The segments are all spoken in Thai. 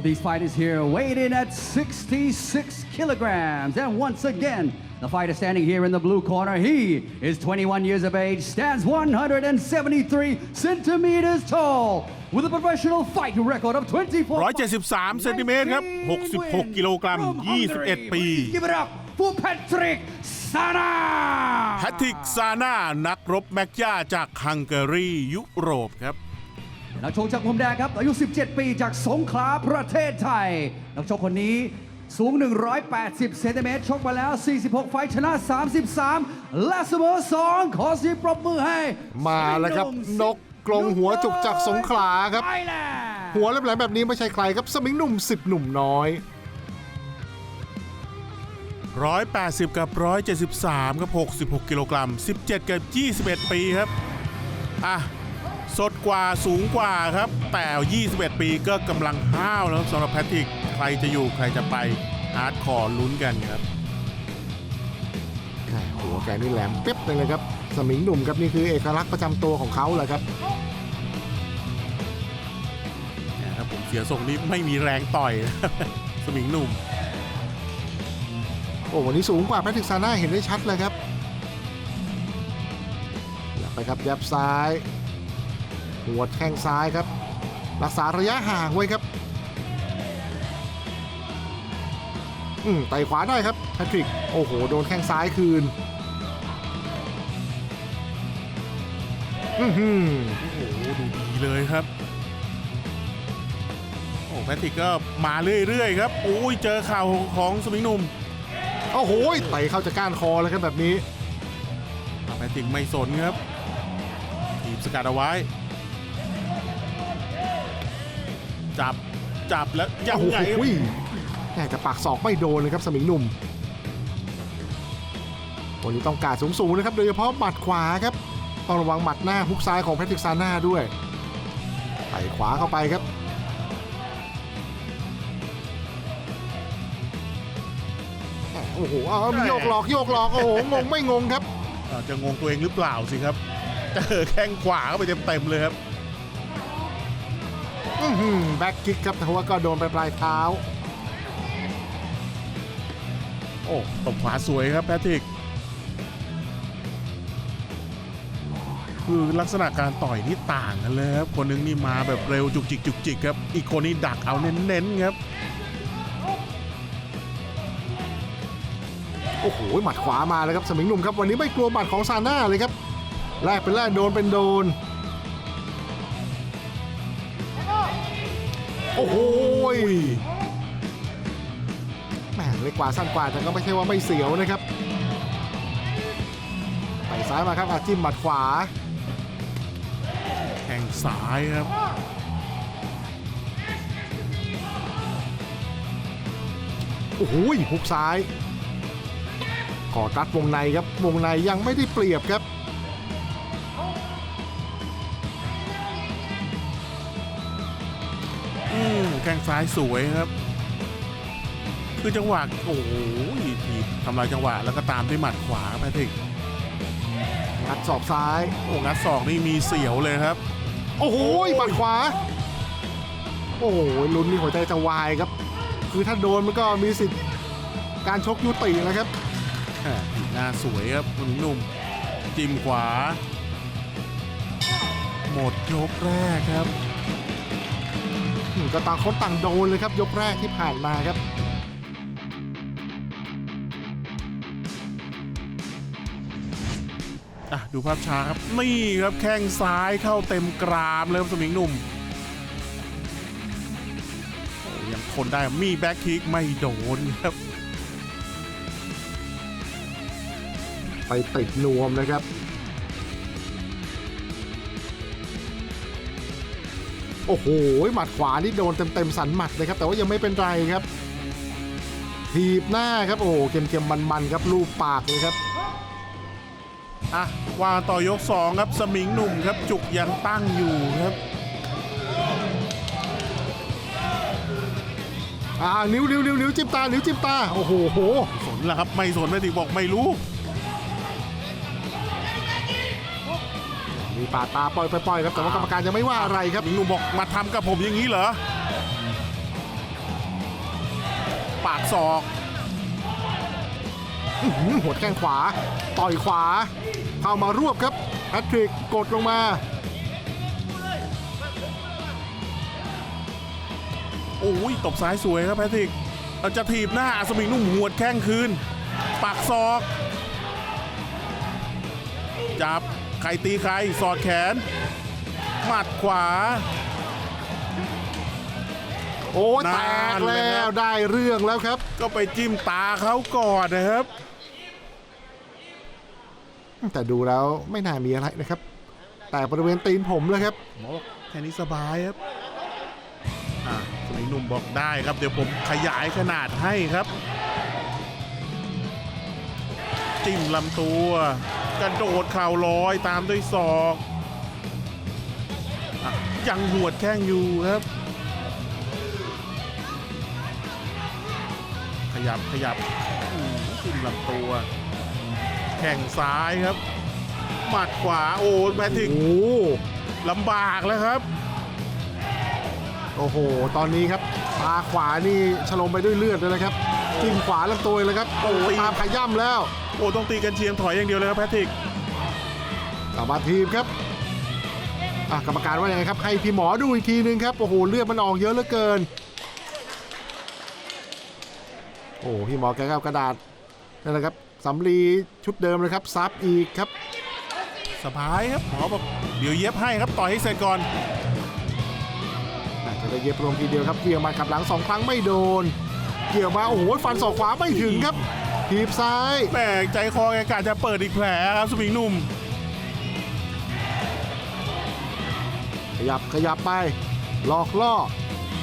of these fighters here weighed in at 66 kilograms. And once again, the fighter standing here in the blue corner, he is 21 years of age, stands 173 centimeters tall, with a professional fight record of 24 173เซนติเมตรครับ 66 กิโลกรัม 21 ปี Give it up for Patrick Sana แพทริกซาน่านักรบแม็กยาจากฮังการียุโรปครับ นักชกจากมุมแดงครับอายุ 17 ปีจากสงขลาประเทศไทย นักชกคนนี้สูง 180 เซนติเมตร ชกมาแล้ว 46 ไฟท์ชนะ 33 และเสมอ 2 ขอเสียงปรบมือให้ มาแล้วครับ นกกรงหัวจุกจากสงขลาครับไทยแลนด์หัวแหลมๆแบบนี้ไม่ใช่ใครครับ สมิงหนุ่มสิบหนุ่มน้อย 180 กับ 173ครับ 66 กิโลกรัม 17 กับ 21 ปีครับ อะ สดกว่าสูงกว่าครับ แต่ 21 ปีก็กำลังห้าวแล้วสำหรับแพทริก ใครจะอยู่ใครจะไปฮาร์ดคอร์ลุ้นกันครับหัวแกนี่แหลมเป๊บเลยเลยครับ สมิงหนุ่มครับนี่คือเอกลักษณ์ประจำตัวของเขาแหละครับนะครับผมเสียทรงนี้ไม่มีแรงต่อย สมิงหนุ่ม โอ้วันนี้สูงกว่าแพทริกซาน่าเห็นได้ชัดเลยครับอย่าไปครับยับซ้าย หัวดแข้งซ้ายครับ รักษาระยะห่างไว้ครับ อืมไต่ขวาได้ครับแพทริก โอ้โห โดนแข้งซ้ายคืน อือหือโอ้โหดูดีเลยครับ โอ้แพทริกก็มาเรื่อยๆครับโอ้ยเจอเข่าของสมิงหนุ่มโอ้โหไต่เข้าจะก้านคอเลยครับแบบนี้แพทริกไม่สนครับทีบสกัดเอาไว้ จับจับแล้วยังโอ้โหไงครับแต่จะปากศอกไม่โดนเลยครับสมิงหนุ่มวันนี้ต้องการสูงๆนะครับ โดยเฉพาะหมัดขวาครับ ต้องระวังหมัดหน้าฮุกซ้ายของแพทริกซาน่าด้วยไต่ขวาเข้าไปครับโอ้โหเอามีโยกหลอกโยกหลอกโอ้โหงงไม่งงครับอาจจะงงตัวเองหรือเปล่าสิครับเจอแข้งขวาเข้าไปเต็มๆเลยครับอื้อหือ แบ็คคิกครับแต่ว่าก็โดนไปปลายเท้า โอ้ตบขวาสวยครับแพทริก คือลักษณะการต่อยนี่ต่างกันเลยครับ คนหนึงนี่มาแบบเร็วจุกจิกจุกจิกครับ อีกคนนี่ดักเอาเน้นๆครับ โอ้โหหมัดขวามาเลยครับสมิงหนุ่มครับ วันนี้ไม่กลัวหมัดของซาน่าเลยครับแลกเป็นแลกโดนเป็นโดน โอ้โหแหมเล็กกว่าสั้นกว่าแต่ก็ไม่ใช่ว่าไม่เสียวนะครับไปซ้ายมาครับอาจิ้มหมัดขวาแข้งซ้ายครับโอ้โหฮุกซ้ายขอตัดวงในครับวงในยังไม่ได้เปรียบครับ แข้งซ้ายสวยครับ คือจังหวะโอ้โหทีบทำลายจังหวะแล้วก็ตามด้วยหมัดขวาแพทริกงัดศอกซ้ายโอ้งัดศอกนี่มีเสียวเลยครับ โอ้โหหมัดขวา โอ้โหลุ้นนี่หัวใจจะวายครับ คือถ้าโดนมันก็มีสิทธิ์การชกยุตินะครับแหม่ถีบหน้าสวยครับคุณหนุ่มจิ้มขวา หมดยกแรกครับอืม ก็ต่างคนต่างโดนเลยครับ ยกแรกที่ผ่านมาครับอะดูภาพช้าครับ นี่ครับแข้งซ้ายเข้าเต็มกรามเลยครับสมิงหนุ่มโอ้ยังทนได้มีแบ็คคิกไม่โดนครับ ไปติดนวมนะครับ โอ้โหหมัดขวานี่โดนเต็มๆสันหมัดเลยครับ แต่ว่ายังไม่เป็นไรครับทีบหน้าครับโอ้โหเกมๆมันๆครับลูบปากเลยครับอะวางต่อยก 2 ครับสมิงหนุ่มครับจุกยังตั้งอยู่ครับอ่านิ้วนิ้วนิ้วนิ้วจิ้มตานิ้วจิ้มตาโอ้โหโหสนละครับไม่สนไม่ติบอกไม่รู้ มีปาดตาปล่อยไปปล่อยครับแต่ว่ากรรมการยังไม่ว่าอะไรครับสมิงหนุ่มบอกมาทำกับผมอย่างนี้เหรอ ปากศอกอื้อหือหัวแข้งขวา ต่อยขวา เข้ามารวบครับแพทริกกดลงมา โอ้ยตบซ้ายสวยครับแพทริกเอาจะถีบหน้าอัศมิงนุ่มหวดแข้งคืน ปากศอก จับ ใครตีใครสอดแขน หมัดขวา โอ้ยนานแตกเลยแล้ครัวบได้เรื่องแล้วครับ ก็ไปจิ้มตาเขาก่อนนะครับ แต่ดูแล้วไม่น่ามีอะไรนะครับ แต่บริเวณตีนผมเลยครับ หมอบอกแค่นี้สบายครับ อะสมิงหนุ่มบอกได้ครับ เดี๋ยวผมขยายขนาดให้ครับ จิ้มลำตัว กระโดดเข่าลอยตามด้วยศอกอะยังหวดแข้งอยู่ครับ ขยับขยับอืมจิ้มลำตัว แข่งซ้ายครับ หมัดขวาโอ้แมทริกโอ้ลำบากแล้วครับ โอ้โห ตอนนี้ครับตาขวานี่ฉลมไปด้วยเลือดเลยนะครับ จิ้มขวาลำตัวเลยครับโอ้โอ้ยตามขย่ำแล้ว โอ้ต้องตีกันเชียงถอยอย่างเดียวเลยครับแพทริกกลับมาทีมครับอะกรรมการว่ายังไงครับ ให้พี่หมอดูอีกทีนึงครับ โอ้โหเลือดมันออกเยอะเหลือเกิน โอ้พี่หมอแกก็เอากระดาษนั่นแหละครับสำลีชุดเดิมเลยครับซับอีกครับ สบายครับหมอบอกเดี๋ยวเย็บให้ครับต่อยให้เสร็จก่อนอาจจะได้เย็บรวมทีเดียวครับเกี่ยวมาขับหลังสองครั้งไม่โดน เกี่ยวมาโอ้โหฟันศอกขวาไม่ถึงครับทีบซ้ายแหมใจคอแกกะจะเปิดอีกแผลครับสมิงหนุ่ม ขยับขยับไปหลอกล่อ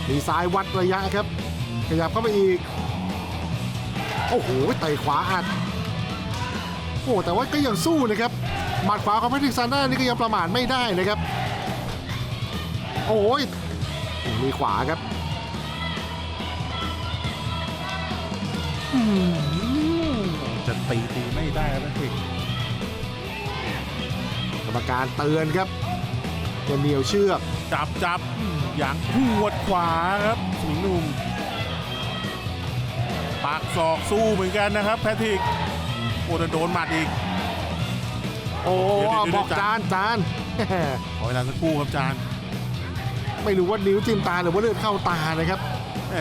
มีซ้ายวัดระยะครับ ขยับเข้าไปอีก โอ้โหไต่ขวาอัดโอ้แต่ว่าก็ยังสู้นะครับหมัดขวาของแพทริกซานด้านี่ก็ยังประมาทไม่ได้นะครับ โอ้ยมีขวาครับ จะตีตีไม่ได้ครับแพทริกกรรมการเตือนครับจะเหนียวเชือกจับจับอย่างหวดขวาครับสมิงหนุ่มปากศอกสู้เหมือนกันนะครับแพทริกโอ้แต่โดนหมัดอีก โอ้เดี๋ยวเดี๋ยวเดี๋ยวบอกจานจานขอเวลาสักครู่ครับจาน ไม่รู้ว่านิ้วจิ้มตาหรือว่าเลือดเข้าตานะครับแหม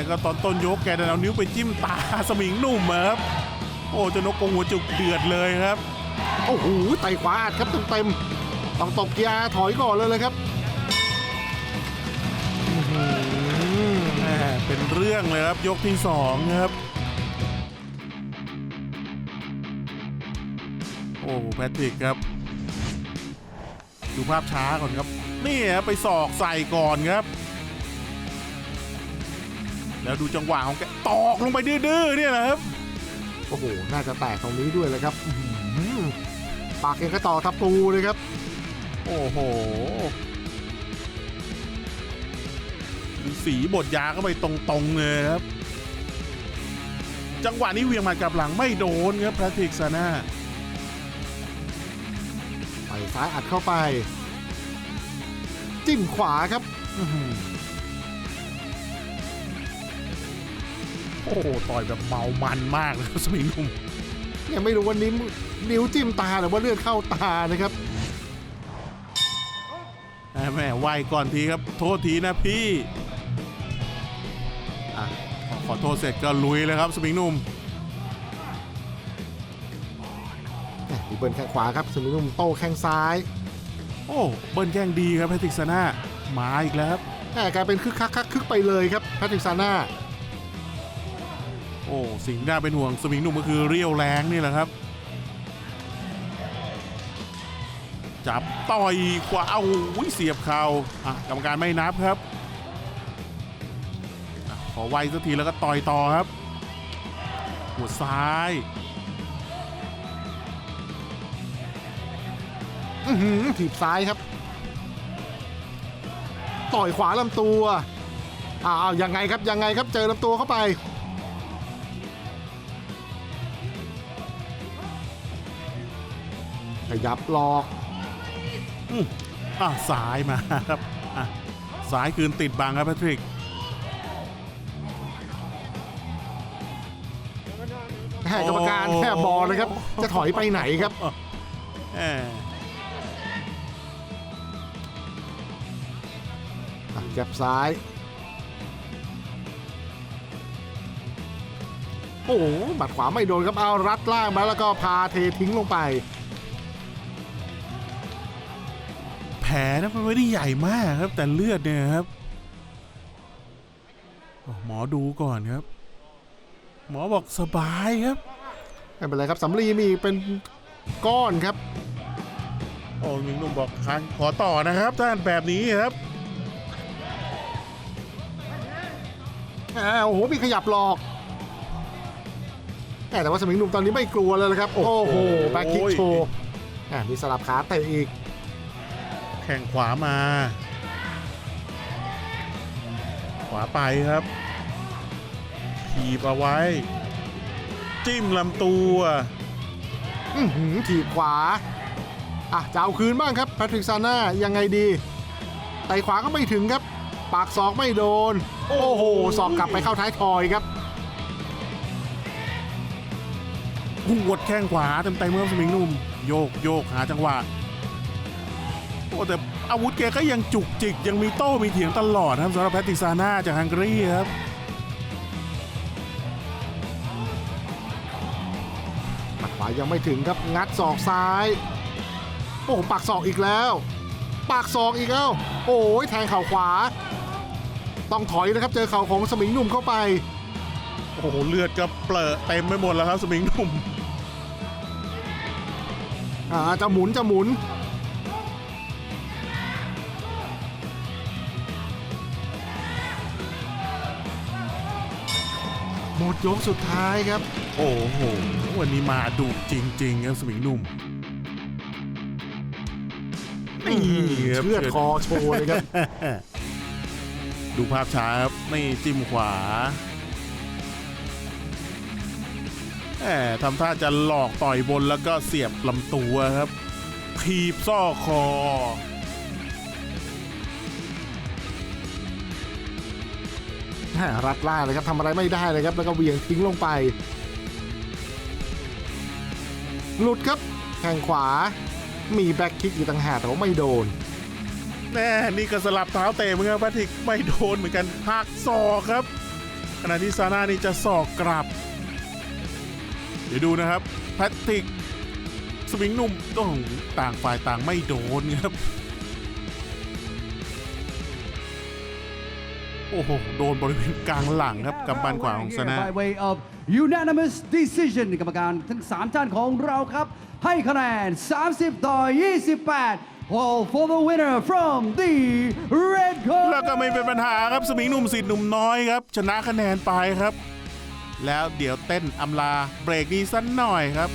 ก็ตอนต้นยกแกเดินเอานิ้วไปจิ้มตาสมิงหนุ่มอะครับ โอ้เจะนกกรงหัวจุกเดือดเลยครับ โอ้โหไต่ขวาอัดครับเต็มๆต้องตบเกียร์ถอยก่อนเลยเลยครับอื้อหือแหมเป็นเรื่องเลยครับยกที่สองครับ โอ้แพทริกครับ ดูภาพช้าก่อนครับ นี่ครับไปศอกใส่ก่อนครับ แล้วดูจังหวะของแกตอกลงไปดื้อๆเนี่ยนะครับ โอ้โห น่าจะแตกตรงนี้ด้วยเลยครับอื้อหือปากเองก็ต่อทับปูเลยครับ โอ้โหดูสีบทยาเข้าไปตรงๆเลยครับ จังหวะนี้เวียงหมากับหลังไม่โดนครับแพทริกซาน่าไปซ้ายอัดเข้าไป จิ้มขวาครับ อื้อหือ โอ้โหต่อยแบบเมามันมากเลยครับสมิงหนุ่มยังไม่รู้ว่านิ้วนิ้วจิ้มตาหรือว่าเลือดเข้าตานะครับแม่ไหวก่อนทีครับ โทษทีนะพี่อะขอโทษเสร็จก็ลุยเลยครับสมิงหนุ่มมีเบิร์นแข้งขวาครับสมิงนุ่มโต้แข้งซ้าย โอ้เบิ้ลแข้งดีครับแพทริกซาน่ามาอีกแล้วครับแหม่กลายเป็นคึกคักคักคึกไปเลยครับแพทริกซาน่า โอ้สิ่งที่น่าเป็นห่วงสมิงหนุ่มก็คือเรียวแรงนี่แหละครับ จับต่อยขวาเอาอุ้ยเสียบเข่าอะกรรมการไม่นับครับอขอไวสักทีแล้วก็ต่อยต่อครับ หัวซ้ายถีบซ้ายครับ ต่อยขวาลำตัวอ้าวยังไงครับยังไงครับเจอลำตัวเข้าไป ขยับหลอกอะสายมาครับอะสายคืนติดบังครับแพทริกแค่กรรมการแค่บอลเลยครับ จะถอยไปไหนครับแหมอะแก็บซ้าย โอ้โหหมัดขวาไม่โดนครับเอารัดล่างมาแล้วก็พาเททิ้งลงไป นะมันไม่ได้ใหญ่มากครับ แต่เลือดเนี่ยครับโอ้หมอดูก่อนครับ หมอบอกสบายครับไม่เป็นไรครับสำลีมีเป็นก้อนครับ โอ้มิงนุ่มบอกครั้งขอต่อนะครับท่านแบบนี้ครับอ่าโอ้โหมีขยับหลอกแหม่แต่ว่าสมิงหนุ่มตอนนี้ไม่กลัวเลยนะครับ โอ้โหแบ็คคิกโชว์อ่ามีสลับขาเตะอีก แข่งขวามา ขวาไปครับถีบเอาไว้ จิ้มลำตัวอื้อหือถีบขวา อะจะเอาคืนบ้างครับแพทริกซาน่ายังไงดีไต่ขวาก็ไม่ถึงครับ ปากศอกไม่โดน โอ้โหศอกกลับไปเข้าท้ายทอยครับหัวดแข้งขวาเต็มเต็มเมื่อสมิงหนุ่ม โยกโยกหาจังหวะ โอ้แต่อาวุธแกก็ยังจุกจิก ยังมีโต้มีเถียงตลอดนะครับสำหรับแพตติซาน่าจากฮังการีครับหมัดขวายังไม่ถึงครับงัดศอกซ้าย โอ้โหปากศอกอีกแล้วปากศอกอีกแล้วโอ้ยแทงเข่าขวา ต้องถอยนะครับ เจอเข่าของสมิงหนุ่มเข้าไป โอ้โหเลือดก็เปลอะเต็มไปหมดแล้วครับสมิงหนุ่มอ่าจะหมุนจะหมุน มดยกสุดท้ายครับ โอ้โห วันนี้มาดุจริงๆครับสมิงหนุ่มนี่ครับเชือดคอโชว์เลยครับ ดูภาพช้าครับไม่จิ้มขวาแหมทำท่าจะหลอกต่อยบนแล้วก็เสียบลำตัวครับทีบซ่อกคอ รัดล่าเลยครับทำอะไรไม่ได้เลยครับ แล้วก็เวียงทิ้งลงไป หลุดครับแข้งขวา มีแบ็คคิกอยู่ต่างหากแต่ว่าไม่โดน แน่นี่ก็สลับเท้าเตะเหมือนกันแพทริกไม่โดนเหมือนกันหักศอกครับ ขณะที่ซาน่านี่จะศอกกลับ เดี๋ยวดูนะครับแพทริกสวิงหนุ่มต้องต่างฝ่ายต่างไม่โดนครับ โอ้โห โดนบริเวณกลางหลังครับกำปั้นขวาของซาน่า by way of unanimous decision กรรมการทั้ง 3 ท่านของเราครับ ให้คะแนน 30 ต่อ 28 all for the winner from the red corner แล้วก็ไม่เป็นปัญหาครับ สมิงหนุ่มสิทธิ์หนุ่มน้อยครับ ชนะคะแนนไปครับ แล้วเดี๋ยวเต้นอำลาเบรกนี้สักหน่อยครับ